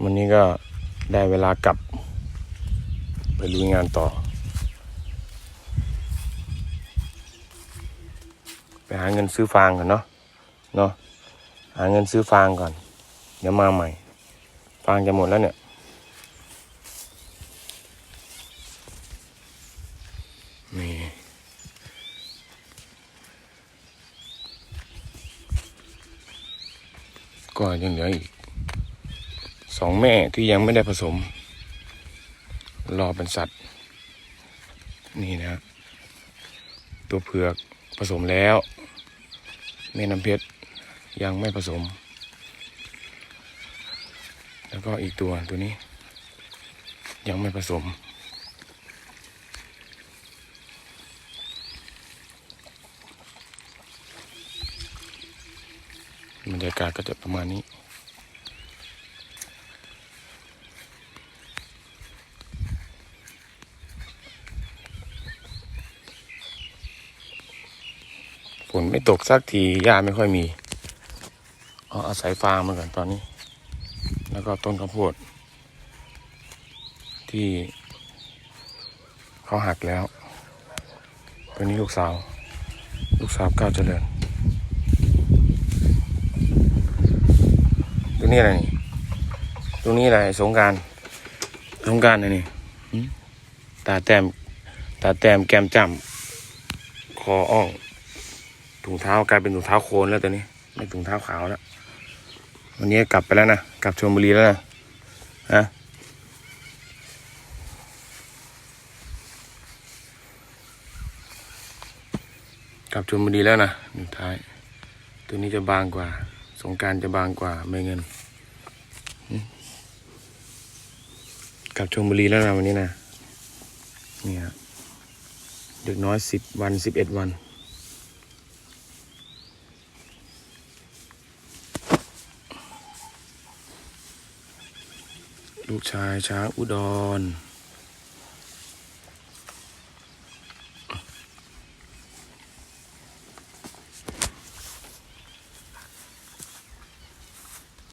วันนี้ก็ได้เวลากลับ ไปลุยงานต่อ ไปหาเงินซื้อฟางก่อนเนาะเนาะหาเงินซื้อฟางก่อน เดี๋ยวมาใหม่ ฟางจะหมดแล้วเนี่ยนี่ก็ยังเหลืออีก องแม่ที่ยังไม่ได้ผสม รอเป็นสัตว์ นี่นะ ตัวเผือกผสมแล้วแม่น้ำเพชรยังไม่ผสม แล้วก็อีกตัวตัวนี้ ยังไม่ผสม บรรยากาศก็จะประมาณนี้ ฝนไม่ตกสักทีหญ้าไม่ค่อยมีเอาอาศัยฟางมาก่อนตอนนี้ แล้วก็ต้นข้าวโพด ที่เขาหักแล้วตัวนี้ลูกสาว ลูกสาวก้าวเจริญตัวนี้อะไรนี่ตรงนี้อะไรสงการสงการอะไรนี่ตาแต้มตาแต้มแก้มจำคออ่อง ถุงเท้ากลายเป็นถุงเท้าโคลนแล้วตัวนี้ ไม่ถุงเท้าขาวแล้ว วันนี้กลับไปแล้วนะ กลับชลบุรีแล้วนะฮะกลับชลบุรีแล้วนะถุงท้าย ตัวนี้จะบางกว่า สงการจะบางกว่าไม่เงินกลับชลบุรีแล้วนะวันนี้นะเนี่ยเด็กน้อยสิบวันสิบเอ็ดวัน ลูกชายช้างอุดร